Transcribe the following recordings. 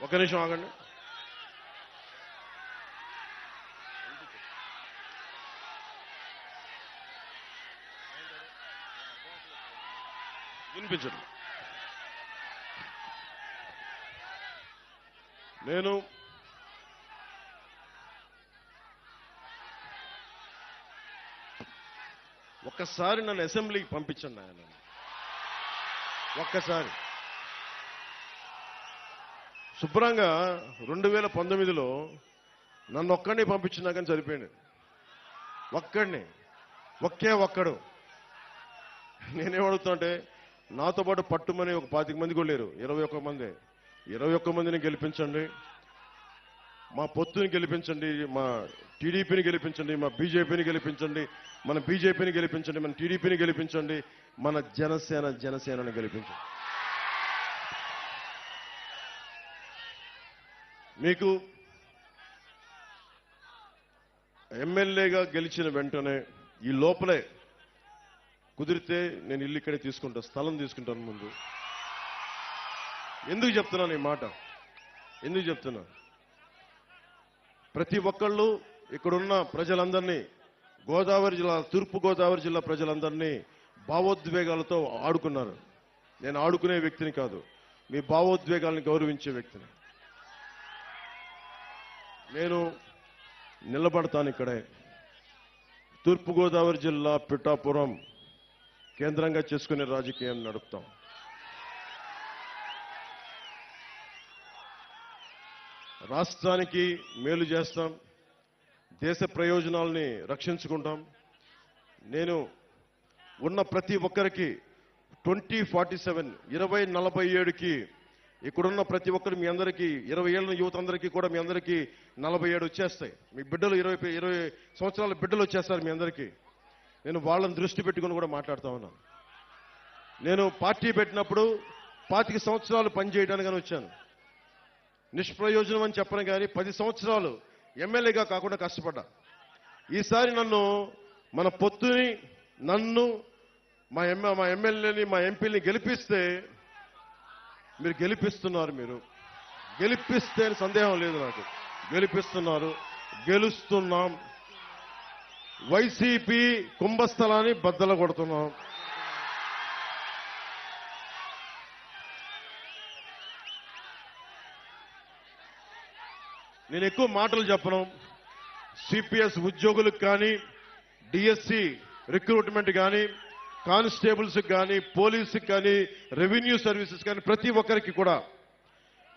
ఒక నిమిషం ఆగండి. వినిపించదు నేను ఒక్కసారి నన్ను అసెంబ్లీకి పంపించండి ఆయన ఒక్కసారి. శుభ్రంగా రెండు వేల పంతొమ్మిదిలో నన్ను ఒక్కడిని పంపించినా కానీ సరిపోయింది. ఒక్కడిని. ఒకే ఒక్కడు. నేనేమడుగుతుంటే నాతో పాటు పట్టుమని ఒక పాతిక మంది కూడా లేరు. ఇరవై ఒక్క మంది. ఇరవై ఒక్క మందిని గెలిపించండి. మా పొత్తుని గెలిపించండి. మా టీడీపీని గెలిపించండి. మా బీజేపీని గెలిపించండి. మన బీజేపీని గెలిపించండి. మన టీడీపీని గెలిపించండి. మన జనసేన జనసేనని గెలిపించండి. మీకు ఎమ్మెల్యేగా గెలిచిన వెంటనే ఈ లోపలే కుదిరితే నేను ఇల్లు ఇక్కడే తీసుకుంటా స్థలం తీసుకుంటాను ముందు. ఎందుకు చెప్తున్నాను ఈ మాట? ఎందుకు చెప్తున్నా? ప్రతి ఒక్కళ్ళు ఇక్కడున్న ప్రజలందరినీ గోదావరి జిల్లా తూర్పు గోదావరి జిల్లా ప్రజలందరినీ భావోద్వేగాలతో ఆడుకున్నారు. నేను ఆడుకునే వ్యక్తిని కాదు మీ భావోద్వేగాలను గౌరవించే వ్యక్తిని. నేను నిలబడతాను ఇక్కడే. తూర్పుగోదావరి జిల్లా పిఠాపురం కేంద్రంగా చేసుకునే రాజకీయం నడుపుతాం. రాష్ట్రానికి మేలు చేస్తాం దేశ ప్రయోజనాల్ని రక్షించుకుంటాం. నేను ఉన్న ప్రతి ఒక్కరికి ట్వంటీ ఫార్టీ సెవెన్ ఇరవై నలభై ఏడుకి ఇక్కడున్న ప్రతి ఒక్కరు మీ అందరికీ ఇరవై ఏళ్ళ యువత అందరికీ కూడా మీ అందరికీ నలభై ఏడు వచ్చేస్తాయి. మీ బిడ్డలు ఇరవై ఇరవై సంవత్సరాల బిడ్డలు వచ్చేస్తారు మీ అందరికీ. నేను వాళ్ళని దృష్టి పెట్టుకుని కూడా మాట్లాడుతా ఉన్నాను. నేను పార్టీ పెట్టినప్పుడు పాతిక సంవత్సరాలు పనిచేయడానికని వచ్చాను. నిష్ప్రయోజనం అని చెప్పను కానీ పది సంవత్సరాలు ఎమ్మెల్యేగా కాకుండా కష్టపడ్డా. ఈసారి నన్ను మన పొత్తుని నన్ను మా ఎమ్మె మా ఎమ్మెల్యేని మా ఎంపీని గెలిపిస్తే మీరు గెలిపిస్తున్నారు మీరు. గెలిపిస్తే సందేహం లేదు నాకు. గెలిపిస్తున్నారు. గెలుస్తున్నాం. వైసీపీ కుంభస్థలాన్ని బద్దల కొడుతున్నాం. నేను ఎక్కువ మాటలు చెప్పను. సిపిఎస్ ఉద్యోగులకు కానీ డిఎస్సి రిక్రూట్మెంట్ కానీ కానిస్టేబుల్స్ కానీ పోలీసుకి కానీ రెవెన్యూ సర్వీసెస్ కానీ ప్రతి ఒక్కరికి కూడా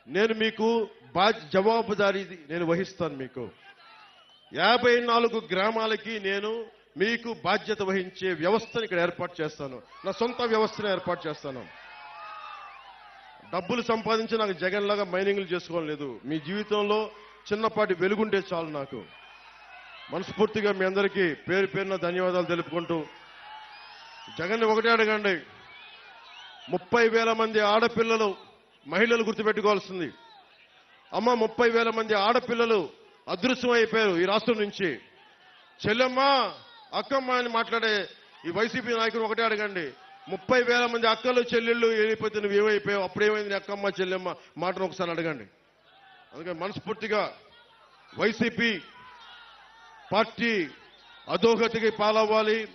నేను మీకు బా జవాబుదారీ నేను వహిస్తాను మీకు. యాభై నాలుగు గ్రామాలకి నేను మీకు బాధ్యత వహించే వ్యవస్థను ఇక్కడ ఏర్పాటు చేస్తాను. నా సొంత వ్యవస్థను ఏర్పాటు చేస్తాను. డబ్బులు సంపాదించి నాకు జగన్ లాగా మైనింగ్లు చేసుకోవడం లేదు. మీ జీవితంలో చిన్నపాటి వెలుగుంటే చాలు నాకు. మనస్ఫూర్తిగా మీ అందరికీ పేరు పేరున ధన్యవాదాలు తెలుపుకుంటూ జగన్ ఒకటే అడగండి. ముప్పై వేల మంది ఆడపిల్లలు మహిళలు గుర్తుపెట్టుకోవాల్సింది. అమ్మ ముప్పై వేల మంది ఆడపిల్లలు అదృశ్యం అయిపోయారు ఈ రాష్ట్రం నుంచి. చెల్లెమ్మ అక్కమ్మ అని మాట్లాడే ఈ వైసీపీ నాయకులు ఒకటే అడగండి. ముప్పై వేల మంది అక్కలు చెల్లెళ్ళు వెళ్ళిపోతే నువ్వు ఏమైపోయావు? అప్పుడేమైంది అక్కమ్మ చెల్లెమ్మ మాటను ఒకసారి అడగండి. అందుకని మనస్ఫూర్తిగా వైసీపీ పార్టీ అధోగతికి పాలవ్వాలి.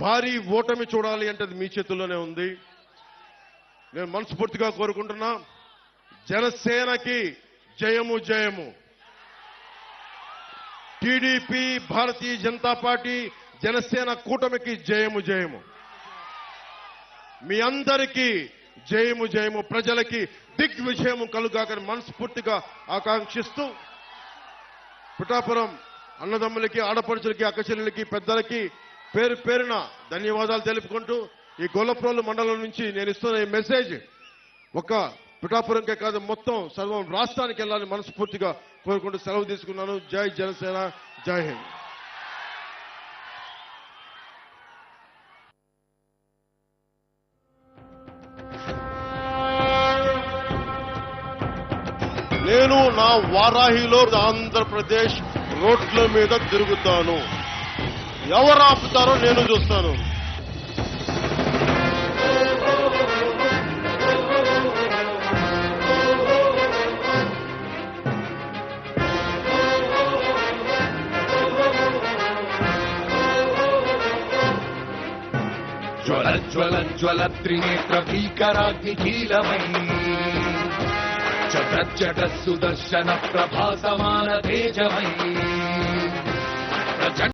భారీ ఓటమి చూడాలి అంటే అది మీ చేతుల్లోనే ఉంది. నేను మనస్ఫూర్తిగా కోరుకుంటున్నా జనసేనకి జయము జయము. టీడీపీ భారతీయ జనతా పార్టీ జనసేన కూటమికి జయము జయము. మీ అందరికీ జయము జయము. ప్రజలకి దిగ్విజయము కలుగాకని మనస్ఫూర్తిగా ఆకాంక్షిస్తూ పిఠాపురం అన్నదమ్ములకి ఆడపడుచులకి అక్కచెల్లెలకి పెద్దలకి పేరు పేరున ధన్యవాదాలు తెలుపుకుంటూ ఈ గొల్లప్రోలు మండలం నుంచి నేను ఇస్తున్న ఈ మెసేజ్ ఒక పిఠాపురంకే కాదు మొత్తం సర్వం రాష్ట్రానికి వెళ్ళాలని మనస్ఫూర్తిగా కోరుకుంటూ సెలవు తీసుకున్నాను. జై జనసేన జై హింద్. నేను నా వారాహిలో ఆంధ్రప్రదేశ్ రోడ్ల మీద తిరుగుతాను. ఎవరు ఆపుతారో నేను చూస్తాను. జ్వల జ్వల జ్వల త్రినేత్ర భీకరాగ్ని కీలమై. చట చట సుదర్శన ప్రభాసమాన తేజమై.